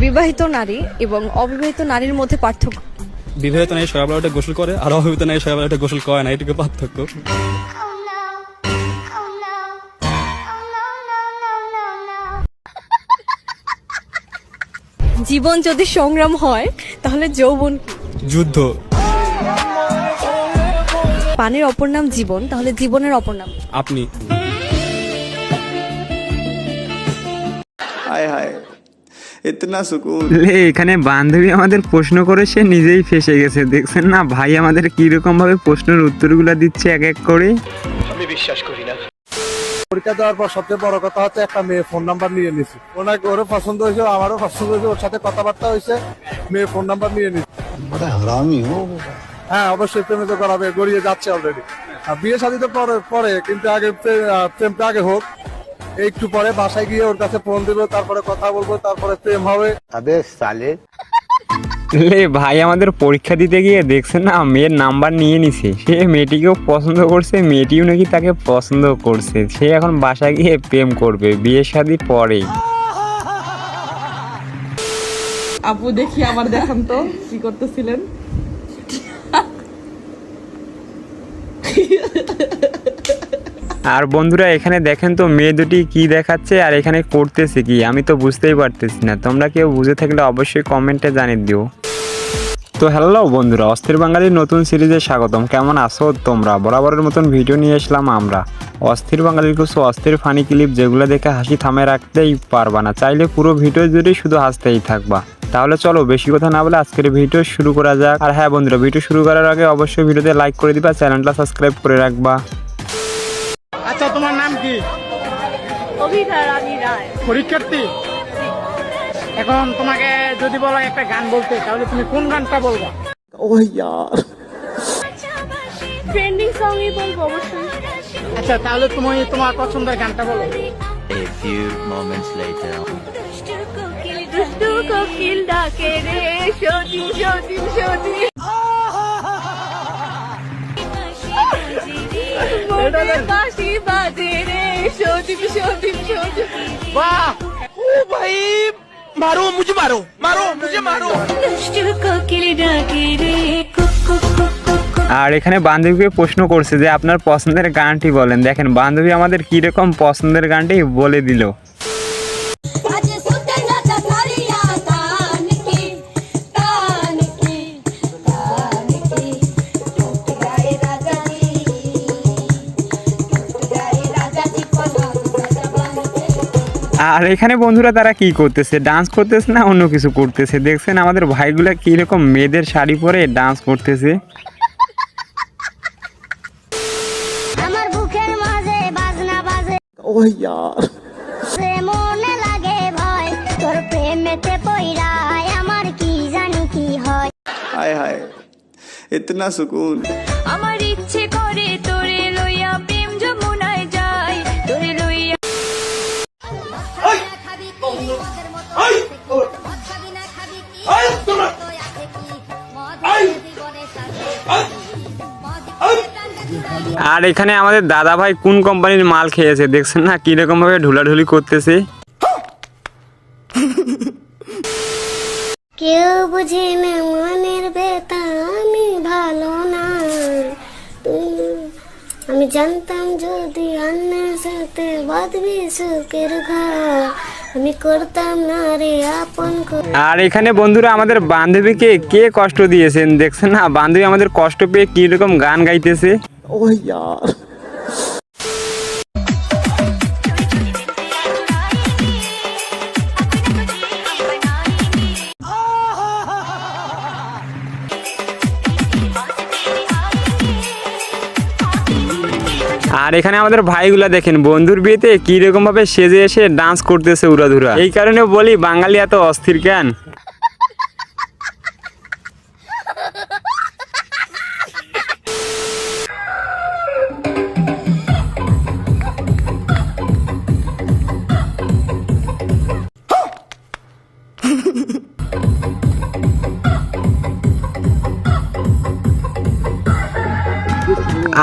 বিবাহিত নারী এবং অবিবাহিত নারীর মধ্যে পার্থক্য? বিবাহিত নারী সকালবেলাটা গোসল করে আর অবিবাহিত নারী সকালবেলাটা গোসল করে না এটুকু পার্থক্য। জীবন যদি সংগ্রাম হয় তাহলে যৌবন যুদ্ধ। পানির অপর নাম জীবন তাহলে জীবনের অপর নাম আপনি। হায় হায়। ইতনা সুকুন এখানে বান্ধবী আমাদের প্রশ্ন করে সে নিজেই ফেসে গেছে। দেখছেন না ভাই আমাদের কীরকম ভাবে প্রশ্নের উত্তরগুলো দিচ্ছে এক এক করে? আমি বিশ্বাস করি না। পরীক্ষা দেওয়ার পর সবচেয়ে বড় কথা হচ্ছে একটা মেয়ে ফোন নাম্বার নিয়ে নিছি। ওনাকে ওরও পছন্দ হয়েছে আমারও পছন্দ হয়েছে ওর সাথে কথাবার্তা হয়েছে মেয়ে ফোন নাম্বার নিয়ে নিছি। হ্যাঁ অবশ্যই প্রেমে তো করাবে গড়িয়ে যাচ্ছে অলরেডি আর বিয়ে শাদী তো পরে পরে কিন্তু আগে প্রেমটা আগে হোক। একটু পরে বাসায় গিয়ে ওর কাছে ফোন দেবো তারপরে কথা বলব তারপরে প্রেম হবে। লে ভাই আমাদের পরীক্ষা দিতে গিয়ে দেখছেন না মেয়ের নাম্বার নিয়ে নিছে। সে মেয়েটিকেও পছন্দ করছে মেয়েটিও নাকি তাকে পছন্দ করছে। সে এখন বাসায় গিয়ে প্রেম করবে বিয়ে শাদী পরে আপু দেখি আবার দেখান তো কি করতেছিলেন? আর বন্ধুরা, এখানে দেখেন তো মেয়ে দুটি কি দেখাচ্ছে আর এখানে করতেছে কি? আমি তো বুঝতেই পারতেছি না। তোমরা কেউ বুঝে থাকলে অবশ্যই কমেন্টে জানিয়ে দিও। তো হ্যালো বন্ধুরা, অস্থির বাঙালির নতুন সিরিজে স্বাগতম। কেমন আছো তোমরা? বরাবরের মতন ভিডিও নিয়ে আসলাম আমরা। অস্থির বাঙালির কিছু অস্থির ফানি ক্লিপ যেগুলো দেখে হাসি থামে রাখতেই পারবা না। চাইলে পুরো ভিডিও জুড়ে শুধু হাসতেই থাকবা। তাহলে চলো, বেশি কথা না বলে আজকের ভিডিও শুরু করা যাক। আর হ্যাঁ বন্ধুরা, ভিডিও শুরু করার আগে অবশ্যই ভিডিওতে লাইক করে দিবা, চ্যানেলটা সাবস্ক্রাইব করে রাখবা। পরীক্ষার্থী? এখন তোমাকে যদি বলা একটা গান বলতে তাহলে তুমি কোন গানটা বলব? অবশ্যই। আচ্ছা তাহলে তুমি তোমার পছন্দের গানটা বলো। এটা আর এখানে বান্ধবীকে প্রশ্ন করছে যে আপনার পছন্দের গানটি বলেন। দেখেন, বান্ধবী আমাদের কীরকম পছন্দের গানটি বলে দিল। আর এখানে বন্ধুরা তারা কি করতেছে? ডান্স করতেছে না অন্য কিছু করতেছে? দেখছেন আমাদের ভাইগুলা কীরকম মেয়েদের শাড়ি পরে ডান্স করতেছে। আমার ইচ্ছে আর এখানে আমাদের দাদা ভাই কোন কোম্পানির মাল খেয়েছে? দেখছেন না কি রকম ভাবে ঢুলাঢুলি করতেছে? কেউ বুঝে না মনের বেতা আমি ভালো না। আমি জানতাম যদি অন্যের সাথে বাঁধবি সুখের ঘর আমি করতাম না রে আপন আর এখানে বন্ধুরা আমাদের বান্ধবীকে কে কষ্ট দিয়েছেন? দেখছেন না? বান্ধবী আমাদের কষ্ট পেয়ে কি রকম গান গাইতেছে? ओह यार আর এখানে আমাদের ভাইগুলা দেখেন বন্ধুর বিয়েতে কি রকম ভাবে সেজে এসে ডান্স করতেছে উড়াধুরা এই কারণে বলি বাঙালি এত অস্থির কেন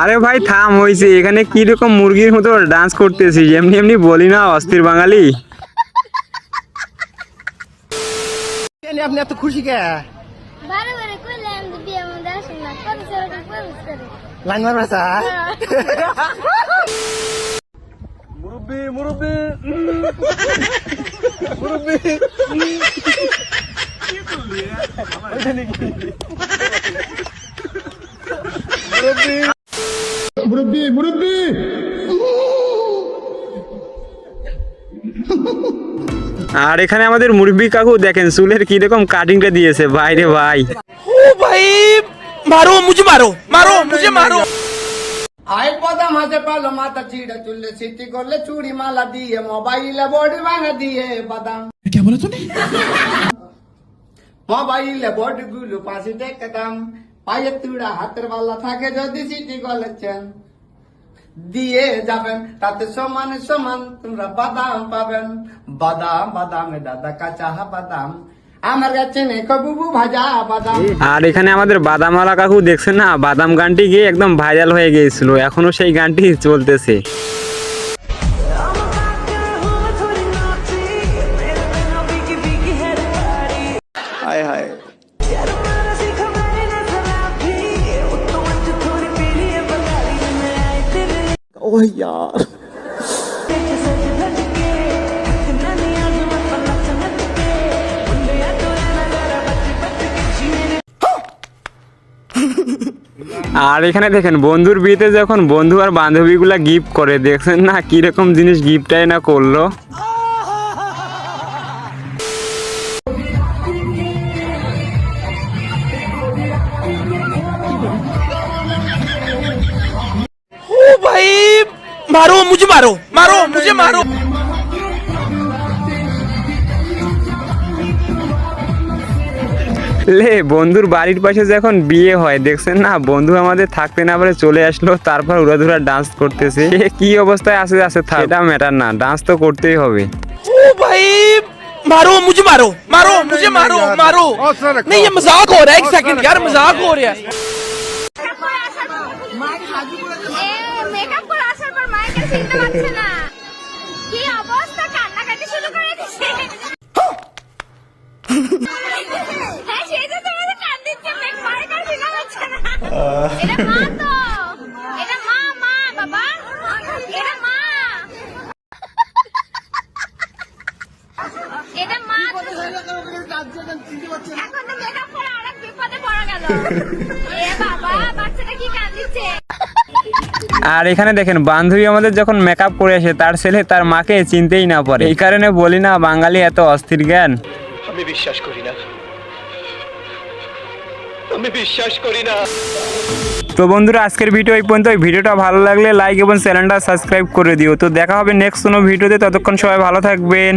আরে ভাই থাম হয়েছে এখানে কি রকম মুরগির মতো ডান্স করতেছিস এমনি এমনি বলি না অস্থির বাঙালি। আপনি এত খুশি কে? বারে বারে কইলাম যে বিয়ে মধ্যে আসুন না কত সেরকম প্রবেশ করে লাইন মারবা স্যার? মুরব্বী। মুরব্বী। মুরব্বী। মুরব্বী। আর এখানে আমাদের মুরব্বী কাকু দেখেন চুলের কীরকম কাটিংটা দিয়েছে। ভাই রে ভাই। মারো মুঝে মারো মারো মুঝে মারো। আই পদা মাঝে পালো মাথা চিড়ে চুললে সিটি করলে চুড়ি মালা দিয়ে মোবাইলে বডি ভাঙা দিয়ে বাদাম। কে বলে তুমি মোবাইলে বডি গুলো পাশে দেখতাম পায়ের তুড়া হাতের বালা থাকে যদি সিটি করেছেন দিয়ে যাবেন তাতে সমান সমান তোমরা বাদাম পাবেন। বাদাম বাদামে দাদা কাঁচা বাদাম। আর এখানে আমাদের বাদামওয়ালা কাকু দেখছেন না বাদাম গানটি গিয়ে একদম ভাইরাল হয়ে গিয়েছিল এখনও সেই গানটি চলতেছে। ओह यार আর এখানে দেখেন বন্ধুর বিয়েতে যখন বন্ধু আর বান্ধবীগুলা গিফট করে দেখছেন না কিরকম জিনিস গিফটটাই না করলো লে বন্ধুর বাড়ির পাশে যখন বিয়ে হয় দেখছেন না বন্ধু আমাদের থাকতে না পারে চলে আসলো তারপর উড়াধুরা ডান্স করতেছে সে কি অবস্থায় আছে আছে থাক, এটা ম্যাটার না ডান্স তো করতেই হবে मारो मुझे मारो मारो मुझे मारो मारो नहीं ये मजाक हो रहा है एक सेकंड यार मजाक हो रहा है আসার চিনতে পারছে না। কি অবস্থা? কান্নাকাটি শুরু করে দিছে হ্যাঁ সেই যে তোমাদের কান দিচ্ছে মেক পরে কার চিনা যাচ্ছে না। এটা মা তো। এটা মা মা, বাবা। এটা মা। এটা মা এখন তো মেকআপ করে আরেক বিপদে পড়া গেল। এ বাবা আর এখানে দেখেন বান্ধবী আমাদের যখন মেকআপ করে আসে তার ছেলে তার মাকে চিনতেই না পারে। এই কারণে বলি না বাঙালি এত অস্থির জ্ঞান। আমি বিশ্বাস করি না। আমি বিশ্বাস করি না। তো বন্ধুরা আজকের ভিডিও এই পর্যন্ত ভিডিওটা ভালো লাগলে লাইক এবং চ্যানেলটা সাবস্ক্রাইব করে দিও। তো দেখা হবে নেক্সট কোনো ভিডিওতে ততক্ষণ সবাই ভালো থাকবেন।